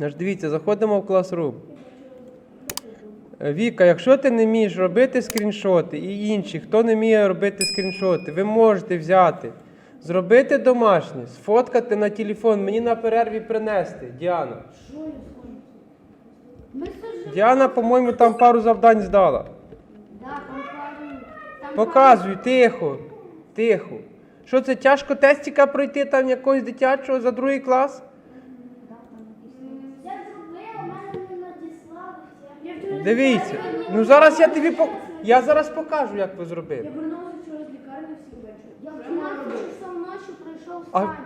Аж дивіться, заходимо в класрум. Віка, якщо ти не вмієш робити скріншоти і інші, хто не вміє робити скріншоти, ви можете взяти, зробити домашнє, сфоткати на телефон, мені на перерві принести. Діана. Діана, по-моєму, там пару завдань здала. Показуй, тихо, тихо. Що це тяжко тестика пройти там якогось дитячого за другий клас? Дивіться. Ну зараз я тобі по... я зараз покажу, як ви зробили. вернулася вчора з лікарні всі ввечері. Я в 12 часов ночі прийшов з А-.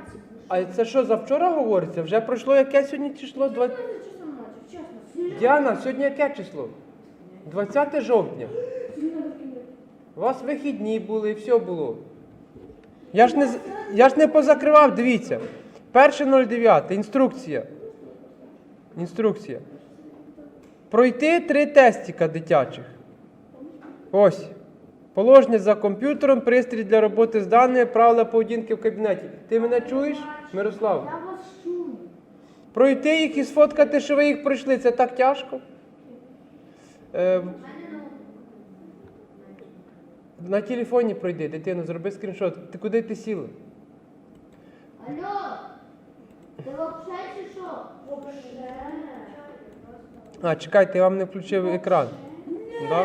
А це що, завчора говориться? Вже пройшло яке сьогодні число? Два- часом ночі, чесно. Діана, сьогодні яке число? 20 жовтня. У вас вихідні були, все було. Я ж не, з- я ж не позакривав, дивіться. 1.09, інструкція. Інструкція. Пройти три тестика дитячих. Ось. Положення за комп'ютером, пристрій для роботи з даними, правила поведінки в кабінеті. Ти мене чуєш, Мирослав? Я вас чую. Пройти їх і сфоткати, що ви їх пройшли, це так тяжко. Е, на телефоні пройди, дитину, зроби скріншот. Ти куди ти сіла? Алло, ти вообще чи що? А, чекайте, я вам не включив екран. Да?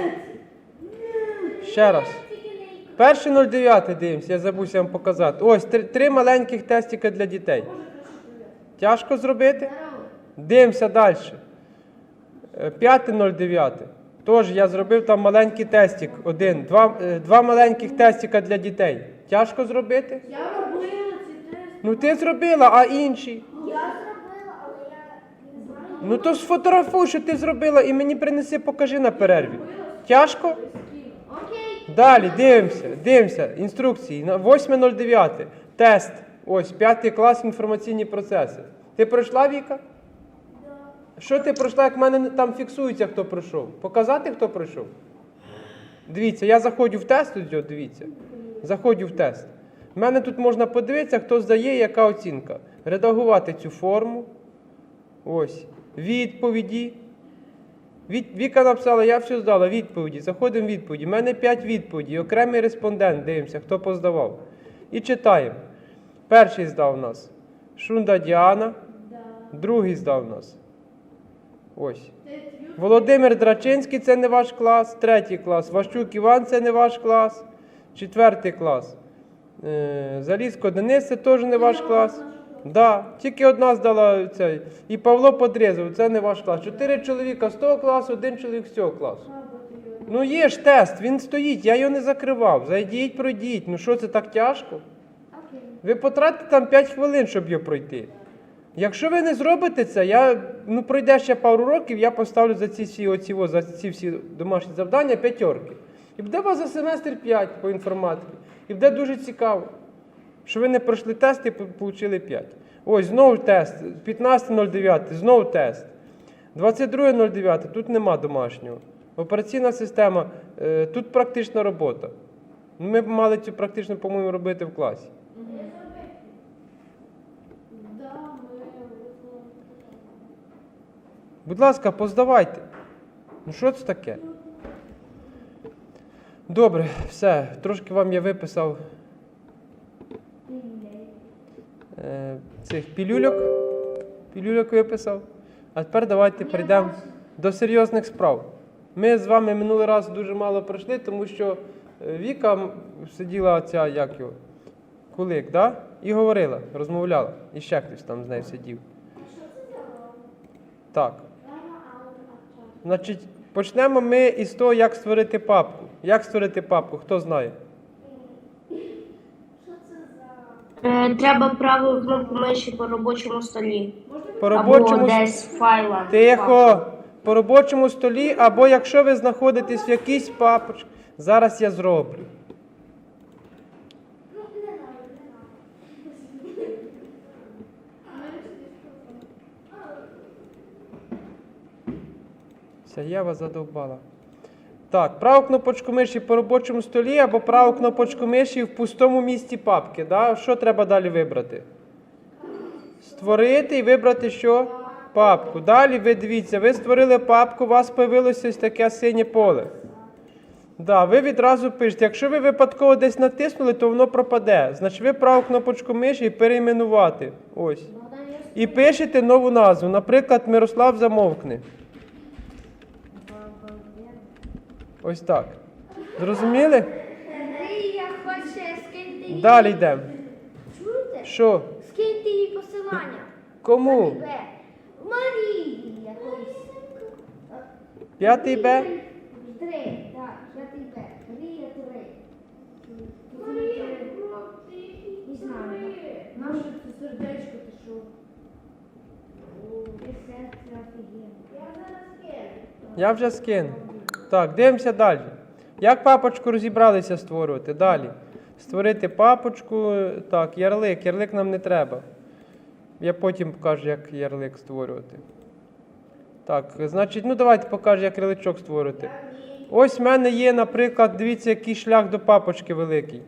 Ще раз. Перший 09 дивимося, я забувся вам показати. Ось три, три маленьких тестика для дітей. Тяжко зробити? Дивимося далі. 5.09. Тож я зробив там маленький тестик. Один. Два, е, два маленьких тестика для дітей. Тяжко зробити? Я робила ці тести. Ну ти зробила, а інші? Я зробила, але я не знаю. Ну то сфотографуй, що ти зробила, і мені принеси, покажи на перерві. Тяжко? Далі дивимося, дивимося. Інструкції. 8.09. Тест. Ось, п'ятий клас інформаційні процеси. Ти пройшла Віка? Що ти пройшла, як в мене там фіксується, хто пройшов? Показати, хто пройшов? Дивіться, я заходжу в тест, ось, дивіться. Заходжу в тест. У мене тут можна подивитися, хто здає, яка оцінка. Редагувати цю форму. Ось. Відповіді. Від, Віка написала, я все здала, відповіді. Заходимо в відповіді. У мене 5 відповідей. Окремий респондент, дивимося, хто поздавав. І читаємо. Перший здав нас Шунда Діана, другий здав нас. Ось. Володимир Драчинський це не ваш клас, третій клас. Ващук Іван це не ваш клас, четвертий клас. Е, Залізко Денис це теж не ваш клас. Да, тільки одна здала цей. І Павло Подрезов, це не ваш клас. Чотири чоловіка з того класу, один чоловік з цього класу. Ну є ж тест, він стоїть, я його не закривав. Зайдіть, пройдіть. Ну що це так тяжко? Ви потратите там 5 хвилин, щоб його пройти. Якщо ви не зробите це, я ну пройде ще пару років, я поставлю за ці всі оці, за ці всі домашні завдання п'ятерки. І буде у вас за семестр 5 по інформатиці. І буде дуже цікаво, що ви не пройшли тест і отримали 5. Ось знову тест. 15.09, знову тест. 22.09, тут нема домашнього. Операційна система, е, тут практична робота. Ну, Ми б мали цю практично, по-моєму, робити в класі. Будь ласка, поздавайте. Ну що це таке? Добре, все. Трошки вам я виписав цих пілюльок. Пілюльок виписав. А тепер давайте перейдемо до серйозних справ. Ми з вами минулий раз дуже мало пройшли, тому що е, Віка сиділа ця, як його, кулик, да? і говорила, розмовляла. І ще хтось там з нею сидів. Так. Значить, почнемо ми із того, як створити папку. Як створити папку, хто знає? Е, Треба правою кнопку миші по робочому столі. По робочому с- десь в файлах. Тихо. По робочому столі, або якщо ви знаходитесь в якійсь папочці. Зараз я зроблю. Вся Єва задовбала. Так, праву кнопочку миші по робочому столі або праву кнопочку миші в пустому місці папки. Да? Що треба далі вибрати? Створити і вибрати що? Папку. Далі ви дивіться, ви створили папку, у вас появилося ось таке синє поле. Да, ви відразу пишете. Якщо ви випадково десь натиснули, то воно пропаде. Значить, ви праву кнопочку миші і перейменувати. Ось. І пишете нову назву. Наприклад, Мирослав замовкне. Ось так. Зрозуміли? Хоче скиньте. Далі йдемо. Чуєте? Що? Скиньте їй посилання. Кому? Марії якоїсь. П'ятий Б? Три, так, п'ятий Б. Марія три. Не знаю. Наше сердечко, ти що? Офігенно. Я зараз скину. Я вже скину. Так, дивимося далі. Як папочку розібралися створювати? Далі. Створити папочку. Так, ярлик. Ярлик нам не треба. Я потім покажу, як ярлик створювати. Так, значить, ну давайте покажу, як ярличок створювати. Ось в мене є, наприклад, дивіться, який шлях до папочки великий.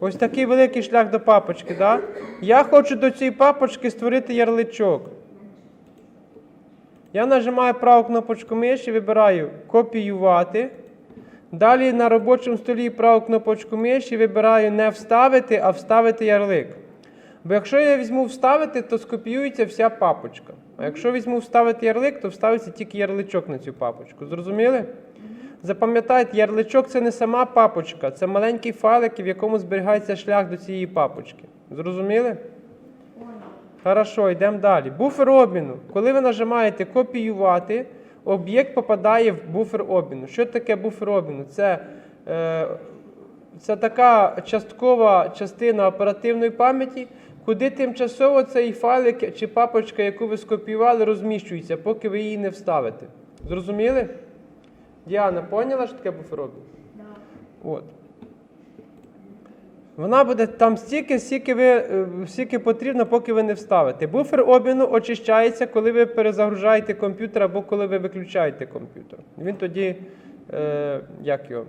Ось такий великий шлях до папочки, да? Я хочу до цієї папочки створити ярличок. Я нажимаю праву кнопочку миші, вибираю копіювати. Далі на робочому столі праву кнопочку миші вибираю не вставити, а вставити ярлик. Бо якщо я візьму вставити, то скопіюється вся папочка. А якщо візьму вставити ярлик, то вставиться тільки ярличок на цю папочку. Зрозуміли? Запам'ятайте, ярличок це не сама папочка, це маленький файлик, в якому зберігається шлях до цієї папочки. Зрозуміли? Хорошо, йдемо далі. Буфер обміну. Коли ви нажимаєте копіювати, об'єкт попадає в буфер обміну. Що таке буфер обміну? Це, е, це така часткова частина оперативної пам'яті, куди тимчасово цей файлик чи папочка, яку ви скопіювали, розміщується, поки ви її не вставите. Зрозуміли? Діана, поняла, що таке буфер обміну? От. Вона буде там стільки, стільки, ви, е, стільки потрібно, поки ви не вставите. Буфер обміну очищається, коли ви перезагружаєте комп'ютер або коли ви виключаєте комп'ютер. Він тоді, е, як його?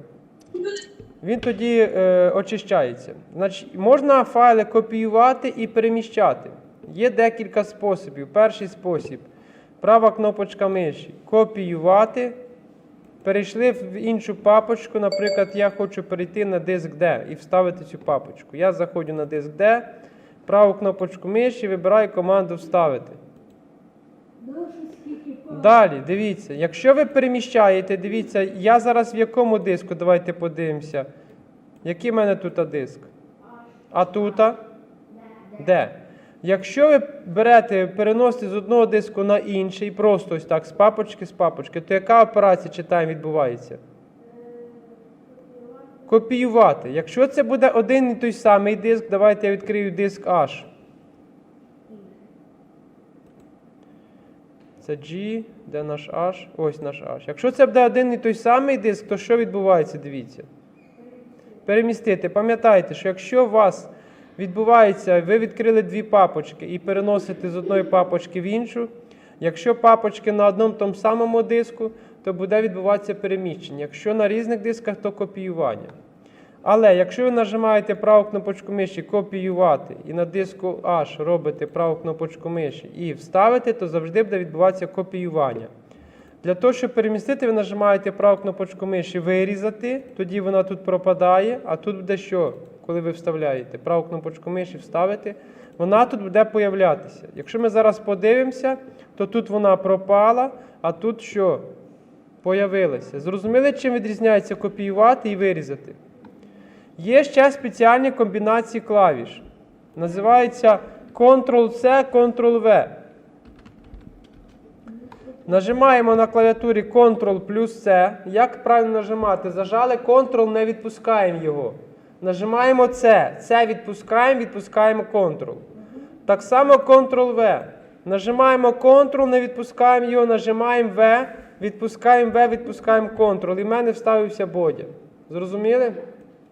Він тоді е, очищається. Значить, можна файли копіювати і переміщати. Є декілька способів. Перший спосіб права кнопочка миші. Копіювати. Перейшли в іншу папочку. Наприклад, я хочу перейти на диск D і вставити цю папочку. Я заходжу на диск D, праву кнопочку миші, вибираю команду Вставити. Далі, дивіться, якщо ви переміщаєте, дивіться, я зараз в якому диску, давайте подивимося. Який в мене тут диск? А тут? Де? Якщо ви берете, переносите з одного диску на інший, просто ось так, з папочки з папочки, то яка операція читаємо відбувається? Копіювати. Якщо це буде один і той самий диск, давайте я відкрию диск H. Це G, де наш H? Ось наш H. Якщо це буде один і той самий диск, то що відбувається? Дивіться. Перемістити. Пам'ятайте, що якщо у вас відбувається, ви відкрили дві папочки і переносите з одної папочки в іншу. Якщо папочки на одному тому самому диску, то буде відбуватися переміщення. Якщо на різних дисках, то копіювання. Але якщо ви нажимаєте праву кнопочку миші копіювати і на диску H робите праву кнопочку миші і вставите, то завжди буде відбуватися копіювання. Для того, щоб перемістити, ви нажимаєте праву кнопочку миші вирізати, тоді вона тут пропадає, а тут буде що? Коли ви вставляєте праву кнопочку миші вставити, вона тут буде появлятися. Якщо ми зараз подивимося, то тут вона пропала, а тут що? Появилася. Зрозуміли, чим відрізняється копіювати і вирізати? Є ще спеціальні комбінації клавіш. Називається Ctrl-C, Ctrl-V. Нажимаємо на клавіатурі Ctrl плюс C. Як правильно нажимати? Зажали Ctrl, не відпускаємо його. Нажимаємо C. C відпускаємо, відпускаємо Ctrl. Так само Ctrl-V. Нажимаємо Ctrl, не відпускаємо його, нажимаємо V, відпускаємо V, відпускаємо Ctrl. І в мене вставився Бодя. Зрозуміли?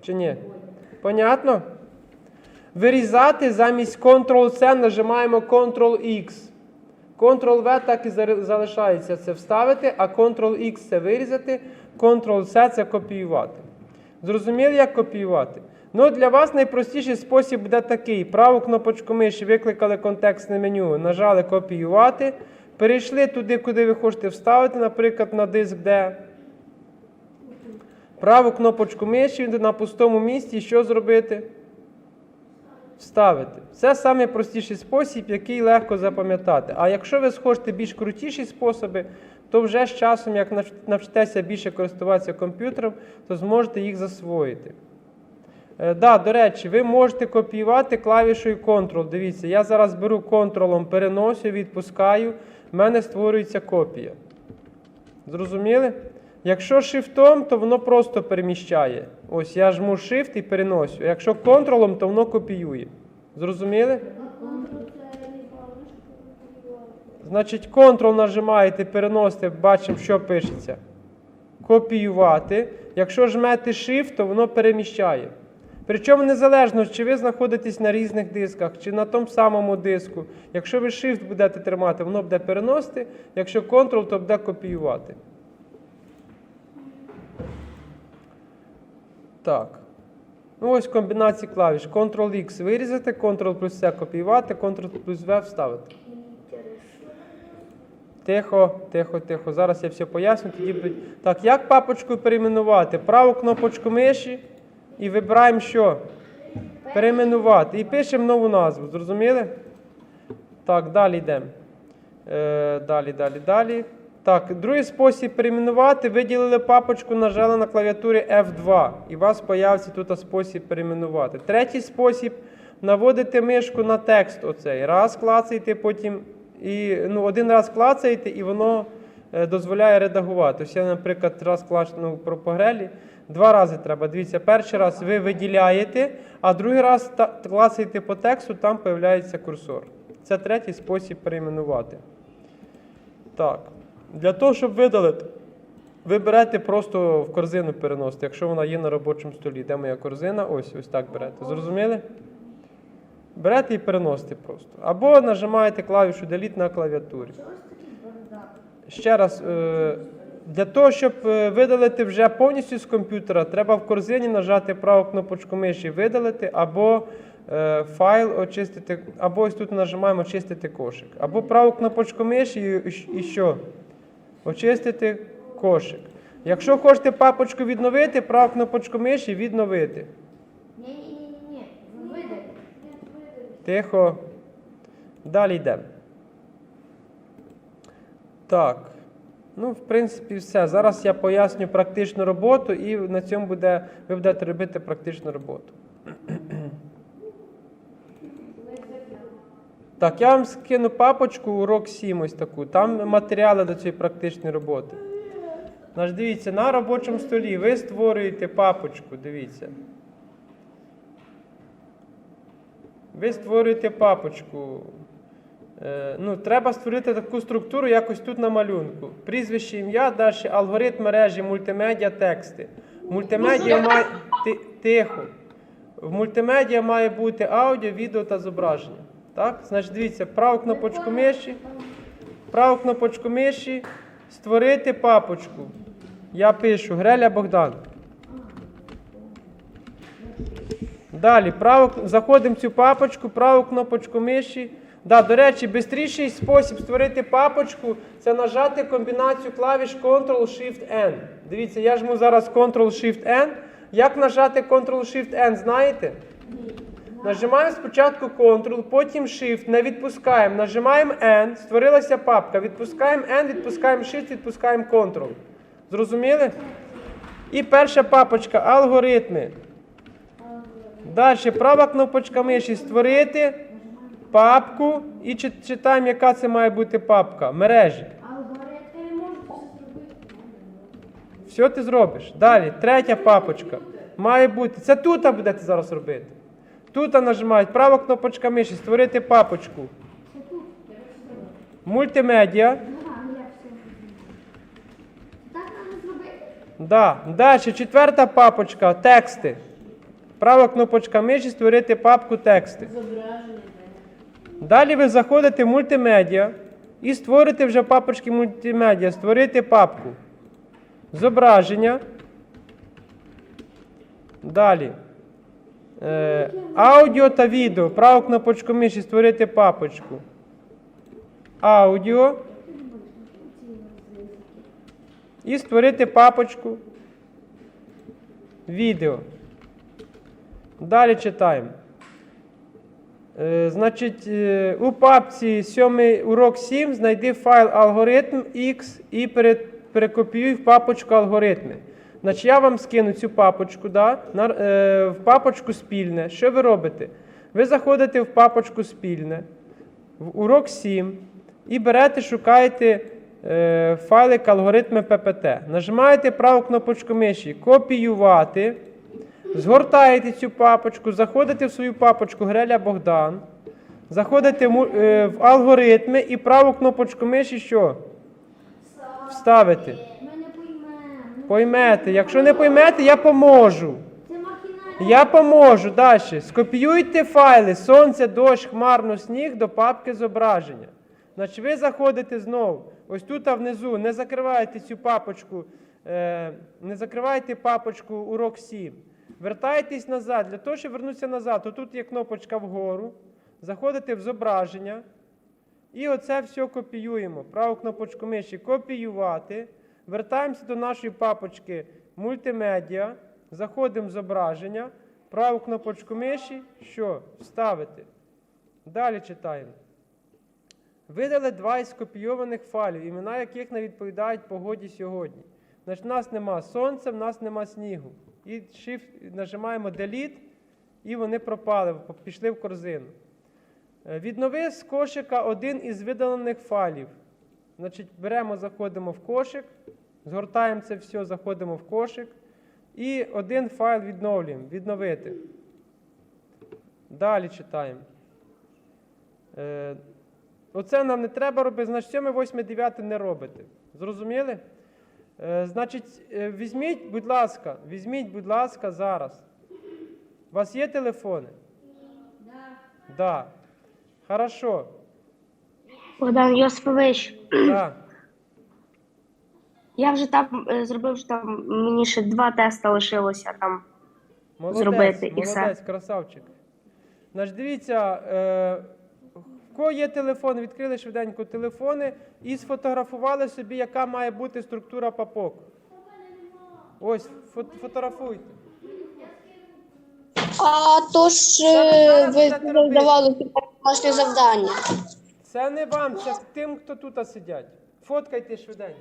Чи ні? Понятно? Вирізати замість Ctrl-C нажимаємо Ctrl-X. Ctrl-V так і залишається це вставити, а Ctrl-X це вирізати, Ctrl-C це копіювати. Зрозуміли, як копіювати? Ну, для вас найпростіший спосіб буде такий: праву кнопочку миші викликали контекстне меню, нажали копіювати, перейшли туди, куди ви хочете вставити, наприклад, на диск D. Праву кнопочку миші на пустому місці, що зробити? Вставити. Це найпростіший спосіб, який легко запам'ятати. А якщо ви схочете більш крутіші способи, то вже з часом, як навчитеся більше користуватися комп'ютером, то зможете їх засвоїти. Е, да, до речі, ви можете копіювати клавішою Ctrl. Дивіться, я зараз беру Ctrl, переносю, відпускаю, в мене створюється копія. Зрозуміли? Якщо шифтом, то воно просто переміщає. Ось я жму Shift і переносю. Якщо контролом, то воно копіює. Зрозуміли? Значить, Ctrl нажимаєте, переносите, бачимо, що пишеться. Копіювати. Якщо жмете Shift, то воно переміщає. Причому незалежно, чи ви знаходитесь на різних дисках, чи на тому самому диску. Якщо ви Shift будете тримати, воно буде переносити. Якщо Ctrl, то буде копіювати. Так. Ну ось комбінації клавіш. Ctrl-X вирізати, Ctrl плюс C копіювати, Ctrl плюс V вставити. Тихо, тихо, тихо. Зараз я все поясню. Тоді будуть. Так, як папочку перейменувати? Праву кнопочку миші і вибираємо що? Перейменувати. І пишемо нову назву. Зрозуміли? Так, далі йдемо. Е, далі, далі, далі. Так, другий спосіб перейменувати. Виділили папочку, нажали на клавіатурі F2. І у вас появиться тут спосіб перейменувати. Третій спосіб наводити мишку на текст. Оцей. Раз клацаєте, потім і ну, один раз клацаєте, і воно е, дозволяє редагувати. Ось я, наприклад, раз клацнув про погрелі. Два рази треба. Дивіться, перший раз ви виділяєте, а другий раз клацаєте по тексту, там з'являється курсор. Це третій спосіб перейменувати. Так. Для того, щоб видалити, ви берете просто в корзину переносите, якщо вона є на робочому столі. Де моя корзина? Ось, ось так берете. Зрозуміли? Берете і переносите просто. Або нажимаєте клавішу Delete на клавіатурі. Ще раз, е, для того, щоб е, видалити вже повністю з комп'ютера, треба в корзині нажати праву кнопочку миші видалити, або е, файл очистити, або ось тут нажимаємо очистити кошик. Або праву кнопочку миші і, що? Очистити кошик. Якщо хочете папочку відновити, праву кнопочку миші відновити. Ні-ні-ні, видали. Тихо. Далі йдемо. Так. Ну, в принципі, все. Зараз я поясню практичну роботу, і на цьому буде, ви будете робити практичну роботу. Так, я вам скину папочку урок 7 ось таку. Там матеріали до цієї практичної роботи. Значить, дивіться, на робочому столі ви створюєте папочку, дивіться. Ви створюєте папочку. Е, ну, треба створити таку структуру, якось тут на малюнку. Прізвище, ім'я, далі алгоритм мережі, мультимедіа, тексти. Мультимедіа має Ти- тихо. В мультимедіа має бути аудіо, відео та зображення. Так? Значить, дивіться, праву кнопочку миші, праву кнопочку миші, створити папочку. Я пишу Греля Богдан. Далі, право, заходимо в цю папочку, праву кнопочку миші. Да, до речі, швидший спосіб створити папочку це нажати комбінацію клавіш Ctrl-Shift-N. Дивіться, я жму зараз Ctrl-Shift-N. Як нажати Ctrl-Shift-N, знаєте? Нажимаємо спочатку Ctrl, потім Shift, не відпускаємо. Нажимаємо N, створилася папка. Відпускаємо N, відпускаємо Shift, відпускаємо Ctrl. Зрозуміли? І перша папочка алгоритми. Далі права кнопочка миші створити папку і чит- читаємо, яка це має бути папка. Мережі. Все ти зробиш. Далі, третя папочка. Має бути. Це тут будете зараз робити. Тут нажимають права кнопочка миші, створити папочку. Мультимедіа. Да. Далі, четверта папочка тексти. Права кнопочка миші, створити папку тексти. Далі ви заходите в мультимедіа і створите вже в папочці мультимедіа, створити папку. Зображення. Далі. Е, аудіо та відео. Праву кнопочку миші створити папочку. Аудіо. І створити папочку. Відео. Далі читаємо. Е, значить, е, у папці 7 урок 7 знайди файл алгоритм X і пере, перекопіюй в папочку алгоритми. Значить, я вам скину цю папочку, да, на, е, в папочку спільне. Що ви робите? Ви заходите в папочку спільне, в урок 7 і берете, шукаєте е, файлик алгоритми ППТ. Нажимаєте праву кнопочку миші Копіювати. Згортаєте цю папочку, заходите в свою папочку Греля Богдан, заходите е, в алгоритми і праву кнопочку миші що? Вставити. Поймете. Якщо не поймете, я поможу. Я поможу далі. Скопіюйте файли сонце, дощ, хмарно, сніг до папки зображення. Значить, ви заходите знову. Ось тут внизу, не закривайте цю папочку, е, не закривайте папочку урок 7. Вертайтесь назад. Для того, щоб вернутися назад, то тут є кнопочка вгору. Заходите в зображення. І оце все копіюємо. Праву кнопочку миші копіювати. Вертаємося до нашої папочки мультимедіа. Заходимо в зображення. Праву кнопочку миші. Що? Вставити. Далі читаємо. Видали два із скопійованих файлів, імена яких не відповідають погоді сьогодні. Значить, в нас нема сонця, в нас нема снігу. І shift, нажимаємо Delete, і вони пропали, пішли в корзину. Е, Віднови з кошика один із видалених файлів. Значить, беремо, заходимо в кошик, згортаємо це все, заходимо в кошик. І один файл відновлюємо. Відновити. Далі читаємо. Е, Оце нам не треба робити, значить 7, 8, 9 не робите. Зрозуміли? Е, значить, е, візьміть, будь ласка, візьміть, будь ласка, зараз. У вас є телефони? Да. Да. Хорошо. Богдан Йосипович, Да. я вже там е, зробив що там мені ще два теста лишилося там. Молодець, Зробити і все. молодець, красавчик. Значить, дивіться, е, кого є телефон, відкрили швиденько телефони і сфотографували собі, яка має бути структура папок. Ось, фо- фотографуйте. А то ж е, ви давали домашнє завдання. Це не вам, це тим, хто тут сидять. Фоткайте швиденько.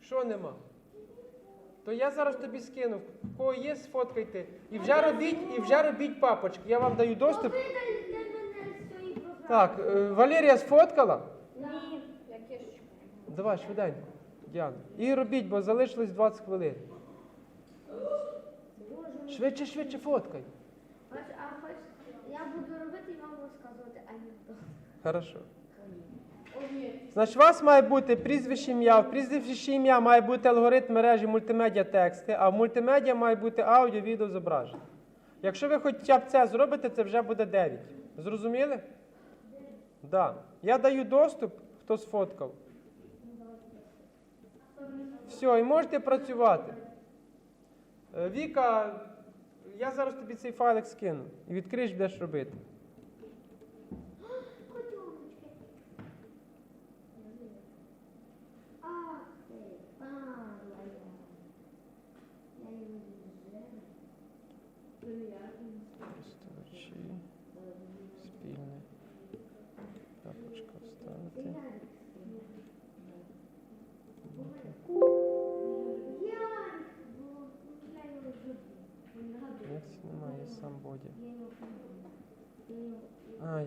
Що нема? То я зараз тобі скину. В кого є, сфоткайте. І вже робіть, і вже робіть папочки. Я вам даю доступ. Видали для мене з цієї програми. Так, е, Валерія сфоткала? Ні. Давай, швиденько, Діана. І робіть, бо залишилось 20 хвилин. Швидше, швидше фоткай. А хоч я буду робити і вам розказувати анекдот. Хорошо. Значить, у вас має бути прізвище ім'я. В прізвище ім'я має бути алгоритм мережі мультимедіа тексти, а в мультимедіа має бути аудіо, відео, зображення. Якщо ви хоча б це зробите, це вже буде 9. Зрозуміли? Да. Я даю доступ, хто сфоткав. Все, і можете працювати. Е, Віка, я зараз тобі цей файлик скину і відкриєш, будеш робити.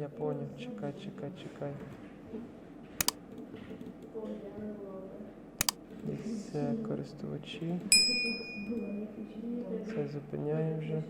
Я понял. Чекай, чекай, чекай. Це користувачі. Це зупиняємо вже.